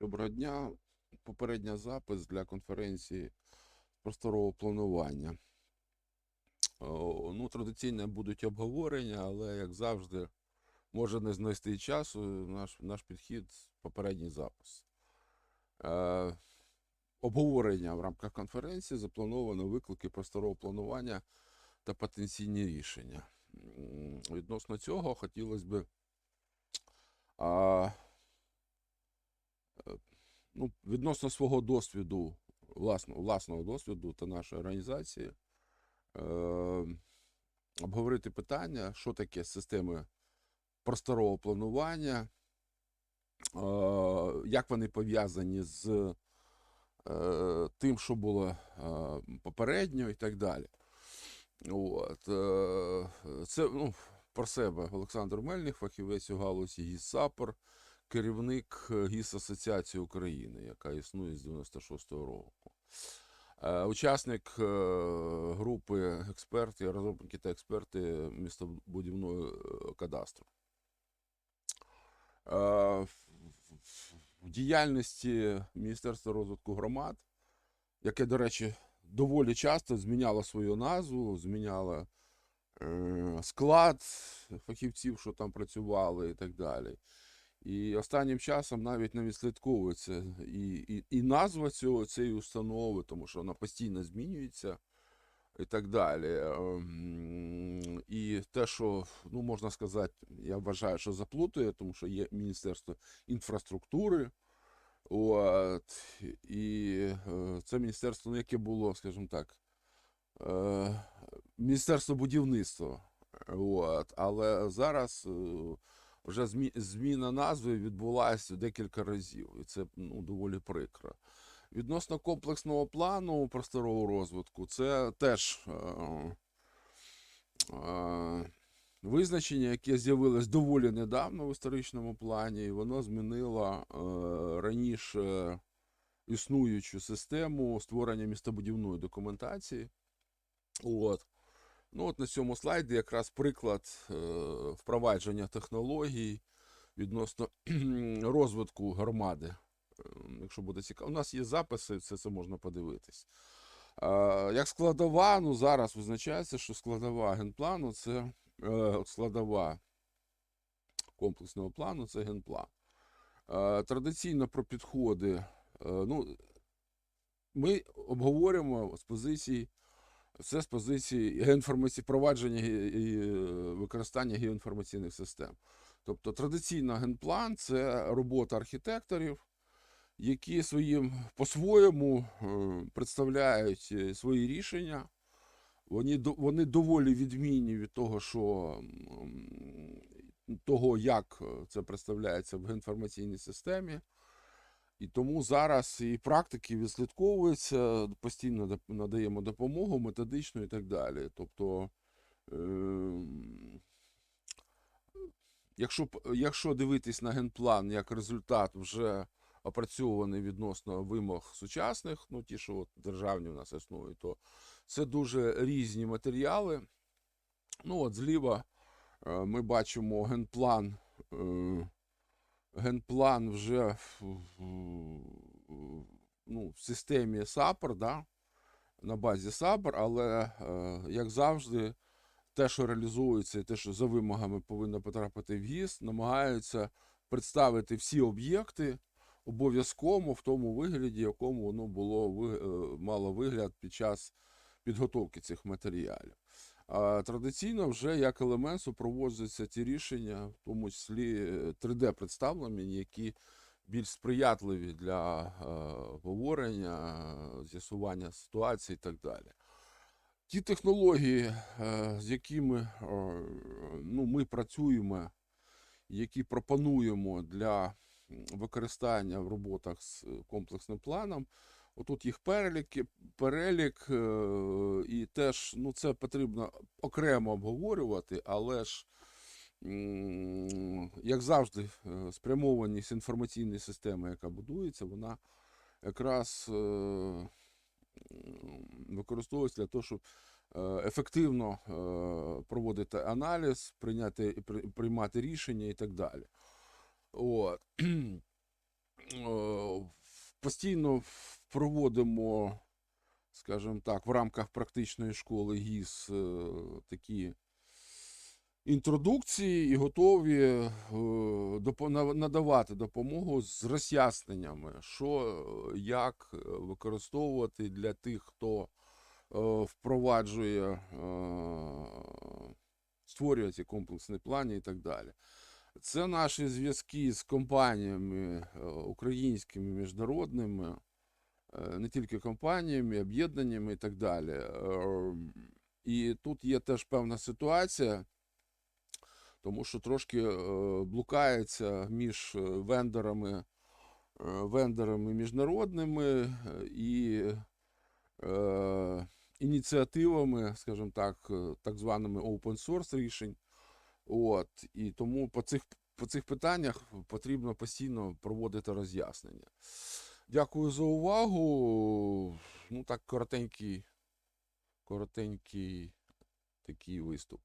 Доброго дня. Попередня запис для конференції просторового планування. Ну, традиційно будуть обговорення, але, як завжди, може не знайти часу. Наш, наш підхід попередній запис. Е, обговорення в рамках конференції заплановано виклики просторового планування та потенційні рішення. Відносно цього хотілося б ну, відносно свого досвіду, власного, власного досвіду та нашої організації, е, обговорити питання, що таке системи просторового планування, е, як вони пов'язані з е, тим, що було е, попередньо і так далі. От, е, це ну, про себе Олександр Мельник, фахівець у галузі ГІСАПОР, керівник е, ГІС Асоціації України, яка існує з 96-го року. Е, Учасник е, групи експертів, розробники та експерти містобудівного кадастру. В- діяльності Міністерства розвитку громад, яке, до речі, доволі часто зміняло свою назву, зміняло склад фахівців, що там працювали і так далі. І останнім часом навіть не відслідковується і, і, і назва цього, цієї установи, тому що вона постійно змінюється і так далі. Ем, І те, що, ну, можна сказати, я вважаю, що заплутує, тому що є Міністерство інфраструктури. От, і е, це міністерство, ну, яке було, скажімо так, е, Міністерство будівництва. От, але зараз е, вже зміна назви відбулася декілька разів, і це ну, доволі прикро. Відносно комплексного плану просторового розвитку, це теж е, е, визначення, яке з'явилось доволі недавно в історичному плані, і воно змінило е, раніше існуючу систему створення містобудівної документації. От. Ну, от на цьому слайді якраз приклад е, впровадження технологій відносно розвитку громади. Е, Якщо буде цікаво, у нас є записи, все це можна подивитись. Як складова, ну зараз визначається, що складова генплану це е, складова комплексного плану це генплан. Традиційно про підходи. е, ну, ми обговорюємо з позиції це з позиції геоінформації провадження і е, використання геоінформаційних систем. Тобто традиційно генплан це робота архітекторів, які своїм по-своєму е, представляють е, свої рішення. Вони, вони доволі відмінні від того, що того, як це представляється в геоінформаційній системі. І тому зараз і практики відслідковуються, постійно надаємо допомогу методичну і так далі. Тобто, ем, якщо, якщо дивитись на генплан як результат вже опрацьований відносно вимог сучасних, ну ті, що от державні у нас існують, то це дуже різні матеріали. Ну, от зліва е, ми бачимо генплан. е, генплан вже в, ну, в системі SAPR, да, на базі SAPR, але, е, як завжди, те, що реалізується, і те, що за вимогами повинно потрапити в ГІС, намагаються представити всі об'єкти обов'язково в тому вигляді, якому воно було е, мало вигляд під час підготовки цих матеріалів. Традиційно вже як елемент супроводжуються ті рішення, в тому числі 3D представлені, які більш сприятливі для е, говорення, е, з'ясування ситуації і так далі. Ті технології, е, з якими е, ну, ми працюємо, які пропонуємо для використання в роботах з е, комплексним планом, отут їх перелік, перелік е, і теж ну, це потрібно окремо обговорювати, але ж, як завжди, е, спрямованість інформаційної системи, яка будується, вона якраз е, використовується для того, щоб ефективно проводити аналіз, прийняти, приймати рішення і так далі. От. Постійно проводимо, скажімо так, в рамках практичної школи ГІС е, такі інтродукції і готові е, надавати допомогу з роз'ясненнями, що е, як використовувати для тих, хто впроваджує, створює ці комплексні плани і так далі. Це наші зв'язки з компаніями українськими, міжнародними, не тільки компаніями, об'єднаннями і так далі. Е, І тут є теж певна ситуація, тому що трошки е, блукається між е, вендорами, е, вендорами міжнародними е, і е, ініціативами, скажімо так, е, так званими open source рішень. От, і тому по цих, по цих питаннях потрібно постійно проводити роз'яснення. Дякую за увагу. Ну, так, коротенький, коротенький такий виступ.